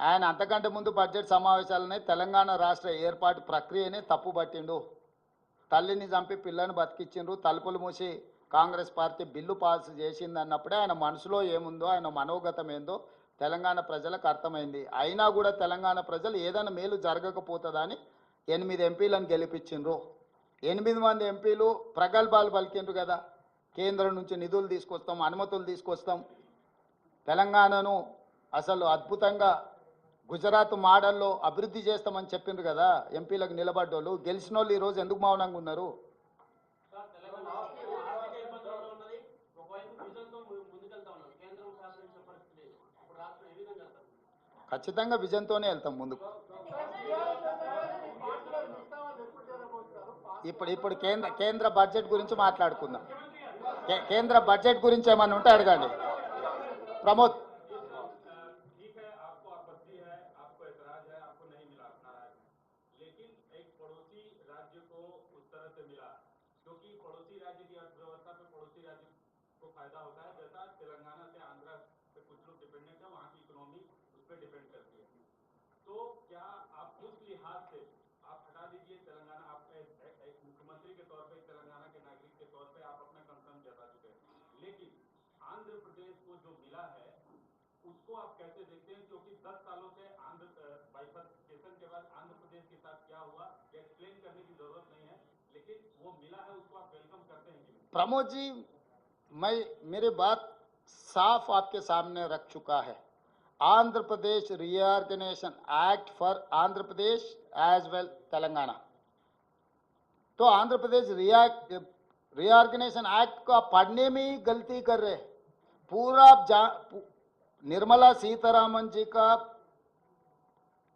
ఆయన అంతకంటే ముందు బడ్జెట్ సమావేశాలనే తెలంగాణ రాష్ట్ర ఏర్పాటు ప్రక్రియనే తప్పు పట్టిండు తల్లిని చంపి పిల్లని బతికిచ్చిండ్రు. తలుపులు మూసి కాంగ్రెస్ పార్టీ బిల్లు పాస్ చేసింది అన్నప్పుడే ఆయన మనసులో ఏముందో ఆయన మనోగతం ఏందో తెలంగాణ ప్రజలకు అర్థమైంది. అయినా కూడా తెలంగాణ ప్రజలు ఏదైనా మేలు జరగకపోతుందా అని ఎనిమిది ఎంపీలను గెలిపించిండ్రు. ఎనిమిది మంది ఎంపీలు ప్రగల్భాలు పలికిండ్రు కదా. కేంద్రం నుంచి నిధులు తీసుకొస్తాం అనుమతులు తీసుకొస్తాం. తెలంగాణను అసలు అద్భుతంగా గుజరాత్ మోడల్లో అభివృద్ధి చేస్తామని చెప్పిండ్రు కదా ఎంపీలకు నిలబడ్డోళ్ళు. గెలిచిన వాళ్ళు ఈరోజు ఎందుకు మౌనంగా ఉన్నారు? ఖచ్చితంగా విజన్తోనే వెళ్తాం ముందుకు. ఇప్పుడు ఇప్పుడు కేంద్ర కేంద్ర బడ్జెట్ గురించి మాట్లాడుకుందాం. కే- కేంద్ర బడ్జెట్ గురించి ఏమన్నా ఉంటే అడగండి. ప్రమోద్ से मिला क्योंकि पड़ोसी राज्य की अर्थव्यवस्था पे पड़ोसी राज्य को फ़ायदा होता है। जैसा तेलंगाना से आंध्रा पे कुछ लोग डिपेंडेंट है वहाँ की इकोनॉमी उस पर डिपेंड करती है। तो क्या आप उस लिहाज से आप हटा दीजिए तेलंगाना आप एक, मुख्यमंत्री के तौर पे तेलंगाना के नागरिक के तौर पे आप अपना कंसर्न जता चुके हैं। लेकिन आंध्र प्रदेश को जो मिला है उसको आप कैसे देखते हैं? क्योंकि 10 सालों से आंध्र बाइफर्केशन के बाद आंध्र प्रदेश के साथ क्या हुआ एक्सप्लेन करने की ज़रूरत नहीं प्रमोद जी, मैं, मेरी बात साफ़ आपके सामने रख चुका है। Andhra Pradesh reorganisation act for Andhra Pradesh as well Telangana. तो आंध्र प्रदेश रीऑर्गेनाइजेशन एक्ट को आप पढ़ने में ही गलती कर रहे पूरा जा, पू- निर्मला सीतारामन जी का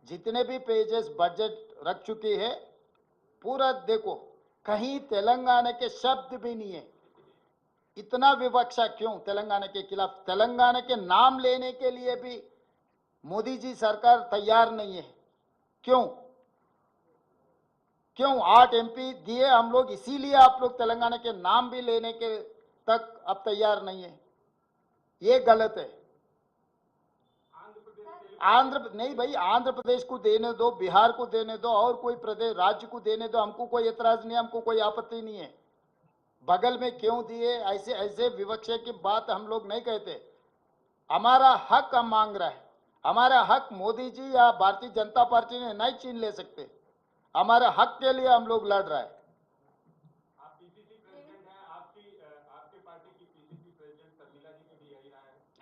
जितने भी पेजेस बजट रख चुकी है, पूरा देखो। कहीं तेलंगाना के शब्द भी नहीं है। इतना विवक्षा क्यों? तेलंगाना के खिलाफ, तेलंगाना के नाम लेने के लिए भी मोदी जी सरकार तैयार नहीं है। क्यों? क्यों आठ एमपी दिए हम लोग, इसीलिए आप लोग तेलंगाना के नाम भी लेने के तक अब तैयार नहीं है। ये गलत है आंध्र प्रदेश के लिए आंध्र नहीं भाई आंध्र प्रदेश को देने दो बिहार को देने दो और कोई प्रदेश राज्य को देने दो हमको कोई एतराज़ नहीं हमको कोई आपत्ति नहीं है। बगल में क्यों दिए? ऐसे ऐसे विवक्षा की बात हम लोग नहीं कहते। हमारा हक हम मांग रहे है। हमारा हक मोदी जी या भारतीय जनता पार्टी ने नहीं छीन ले सकते। हमारे हक के लिए हम लोग लड़ रहे हैं।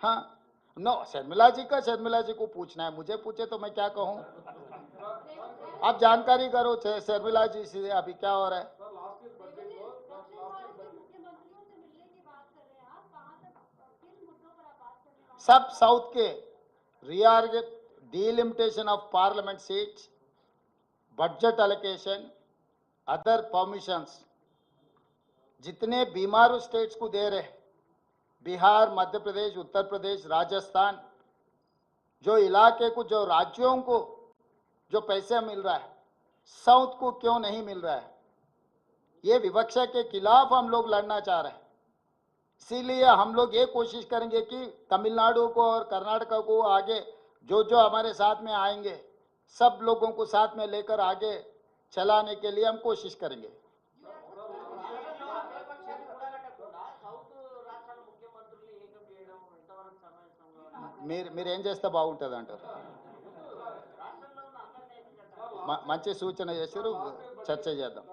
हैं। है हाँ नो शर्मिला जी का शर्मिला जी को पूछना है। मुझे पूछे तो मैं क्या कहूँ? आप जानकारी करो शर्मिला जी से अभी क्या हो रहा है? हैं हैं सब साउथ के reorg delimitation of parliament seats budget allocation other permissions जितने बीमारू स्टेट्स को दे रहे बिहार, मध्य प्रदेश, उत्तर प्रदेश, राजस्थान, जो इलाके को, जो राज्यों को, जो पैसे मिल रहा है, साउथ को क्यों नहीं मिल रहा है? ये विवक्षा के खिलाफ हम लोग लड़ना चाह रहे हैं। इसीलिए हम लोग ये कोशिश करेंगे कि तमिलनाडु को और कर्नाटका को आगे जो जो हमारे साथ में आएँगे, सब लोगों को साथ में लेकर आगे चलाने के लिए हम कोशिश करेंगे। మీరు మీరు ఏం చేస్తే బాగుంటుంది అంటారు మంచి సూచన చేశారు చర్చ చేద్దాం.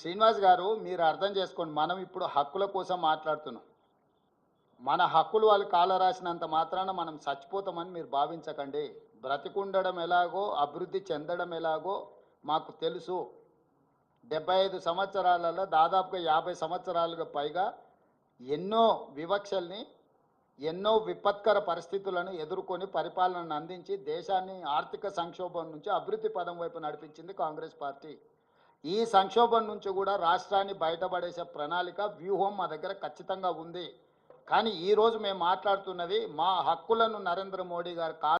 శ్రీనివాస్ గారు మీరు అర్థం చేసుకోండి మనం ఇప్పుడు హక్కుల కోసం మాట్లాడుతున్నాం. మన హక్కులు వాళ్ళు కాల రాసినంత మాత్రాన మనం చచ్చిపోతామని మీరు భావించకండి. బ్రతికుండడం ఎలాగో అభివృద్ధి చెందడం ఎలాగో మాకు తెలుసు. డెబ్బై ఐదు సంవత్సరాలలో దాదాపుగా యాభై సంవత్సరాలుగా పైగా ఎన్నో వివక్షల్ని ఎన్నో విపత్కర పరిస్థితులను ఎదుర్కొని పరిపాలనను అందించి దేశాన్ని ఆర్థిక సంక్షోభం నుంచి అభివృద్ధి పదం వైపు నడిపించింది కాంగ్రెస్ పార్టీ. ఈ సంక్షోభం నుంచి కూడా రాష్ట్రాన్ని బయటపడేసే ప్రణాళిక వ్యూహం మా దగ్గర ఖచ్చితంగా ఉంది. కానీ ఈరోజు మేము మాట్లాడుతున్నది మా హక్కులను నరేంద్ర మోడీ గారు